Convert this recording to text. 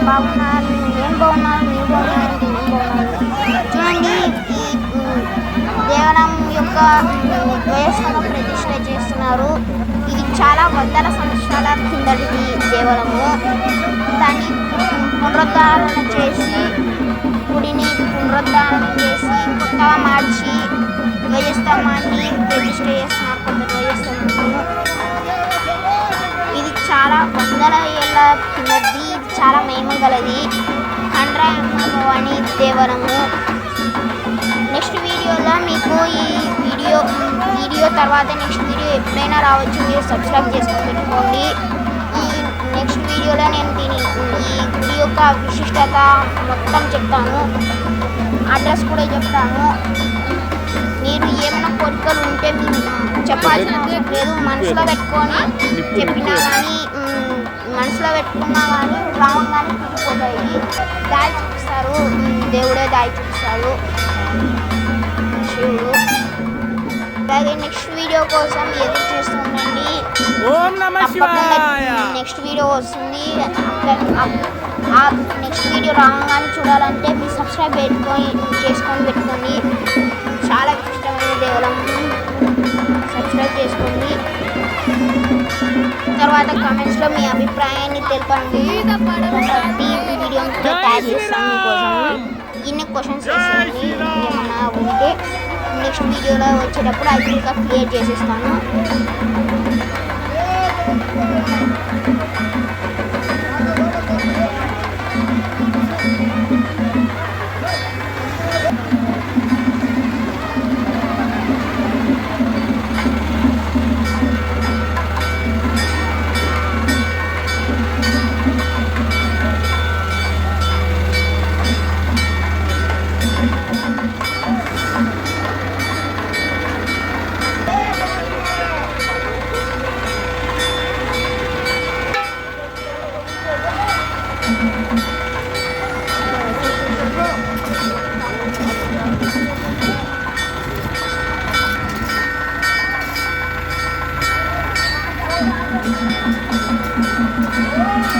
బాగున్నారు. నేను బాగున్నాను మీరు బాగున్నారు? నేను బాగున్నాను చూడండి ఈ ఉమ్, దేవాలయం యొక్క ఉమ్, ప్రతిష్ట చేస్తున్నారు. ఇది చాలా వందల సంవత్సరాల కిందటిది దేవాలయము దాన్ని పునరుద్ధరణ చేసి గుడిని పునరుద్ధరణ చేసి కొత్తగా మార్చి ధ్వజస్తంభాన్ని ప్రతిష్ట చేస్తున్నారు. వందల ఏళ్ళ కిందది ఇది చాలా మహిమ గలది. కండ్రాయమ్మ భవాని దేవరము. నెక్స్ట్ వీడియోలో మీకు ఈ వీడియో వీడియో తర్వాత నెక్స్ట్ వీడియో ఎప్పుడైనా రావచ్చు మీరు సబ్స్క్రైబ్ చేసుకొని పెట్టుకోండి. ఈ నెక్స్ట్ వీడియోలో నేను దీని ఈ గుడి యొక్క విశిష్టత మొత్తం చెప్తాను. అడ్రస్ కూడా చెప్తాను. మీరు ఏమైనా కోరికలు ఉంటే చెప్పాల్సిన లేదు మనసులో పెట్టుకొని చెప్పినా కానీ పెట్టుకున్నా కానీ రావంగానే తీరిపోతాయి దారి చూపిస్తారు. దేవుడే దారి చూపిస్తాడు శివుడు. అలాగే నెక్స్ట్ వీడియో కోసం ఎదురు చూస్తుండండి. ఓం నమ తప్పకుండా శివాయ. నెక్స్ట్ వీడియో వస్తుంది. ఆ నెక్స్ట్ వీడియో రాగానే చూడాలంటే మీరు సబ్స్క్రైబ్ పెట్టుకొని చేసుకొని పెట్టుకోండి. చాలా ఇష్టమైన దేవలం తర్వాత కామెంట్స్లో మీ అభిప్రాయాన్ని తెలపండి. ప్రతి చేస్తాను మీకోసం. ఇన్ని క్వశ్చన్స్ వేసేయండి ఏమన్నా ఉంటే నెక్స్ట్ వీడియోలో వచ్చేటప్పుడు అది ఇంకా క్లియర్ చేసేస్తాను. Thank you.